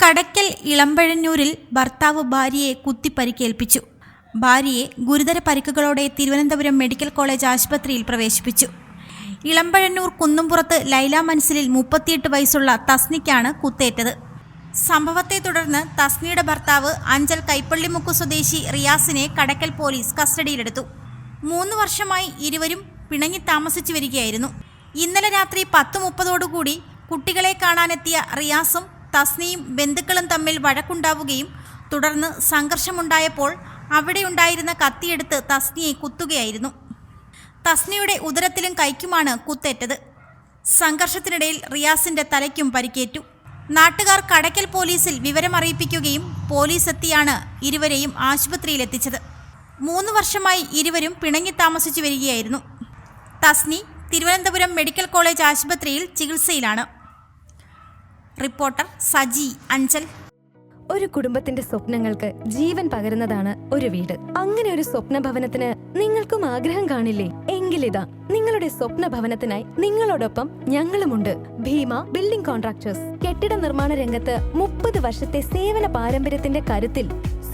കടക്കൽ ഇളമ്പഴന്നൂരിൽ ഭർത്താവ് ഭാര്യയെ കുത്തിപ്പരിക്കേൽപ്പിച്ചു. ഭാര്യയെ ഗുരുതര പരിക്കുകളോടെ തിരുവനന്തപുരം മെഡിക്കൽ കോളേജ് ആശുപത്രിയിൽ പ്രവേശിപ്പിച്ചു. ഇളമ്പഴന്നൂർ കുന്നുംപുറത്ത് ലൈല മൻസിലിൽ മുപ്പത്തിയെട്ട് വയസ്സുള്ള തസ്നിക്കാണ് കുത്തേറ്റത്. സംഭവത്തെ തുടർന്ന് തസ്നിയുടെ ഭർത്താവ് അഞ്ചൽ കൈപ്പള്ളിമുക്കു സ്വദേശി റിയാസിനെ കടക്കൽ പോലീസ് കസ്റ്റഡിയിലെടുത്തു. മൂന്ന് വർഷമായി ഇരുവരും പിണങ്ങി താമസിച്ചു വരികയായിരുന്നു. ഇന്നലെ രാത്രി പത്ത് മുപ്പതോടുകൂടി കുട്ടികളെ കാണാനെത്തിയ റിയാസും തസ്നിയും ബന്ധുക്കളും തമ്മിൽ വഴക്കുണ്ടാവുകയും തുടർന്ന് സംഘർഷമുണ്ടായപ്പോൾ അവിടെയുണ്ടായിരുന്ന കത്തിയെടുത്ത് തസ്നിയെ കുത്തുകയായിരുന്നു. തസ്നിയുടെ ഉദരത്തിലും കൈക്കുമാണ് കുത്തേറ്റത്. സംഘർഷത്തിനിടയിൽ റിയാസിന്റെ തലയ്ക്കും പരിക്കേറ്റു. നാട്ടുകാർ കടയ്ക്കൽ പോലീസിൽ വിവരമറിയിപ്പിക്കുകയും പോലീസ് എത്തിയാണ് ഇരുവരെയും ആശുപത്രിയിലെത്തിച്ചത്. മൂന്ന് വർഷമായി ഇരുവരും പിണങ്ങി താമസിച്ചു വരികയായിരുന്നു. തസ്നി തിരുവനന്തപുരം മെഡിക്കൽ കോളേജ് ആശുപത്രിയിൽ ചികിത്സയിലാണ്. റിപ്പോർട്ടർ സജി അഞ്ചൽ. ഒരു കുടുംബത്തിന്റെ സ്വപ്നങ്ങൾക്ക് ജീവൻ പകരുന്നതാണ് ഒരു വീട്. അങ്ങനെ ഒരു സ്വപ്ന ഭവനത്തിന് നിങ്ങൾക്കും ആഗ്രഹം കാണില്ലേ? എങ്കിലിതാ നിങ്ങളുടെ സ്വപ്ന ഭവനത്തിനായി നിങ്ങളോടൊപ്പം ഞങ്ങളുമുണ്ട്. Bheema building contractors. കെട്ടിട നിർമ്മാണ രംഗത്ത് മുപ്പത് വർഷത്തെ സേവന പാരമ്പര്യത്തിന്റെ കരുത്തിൽ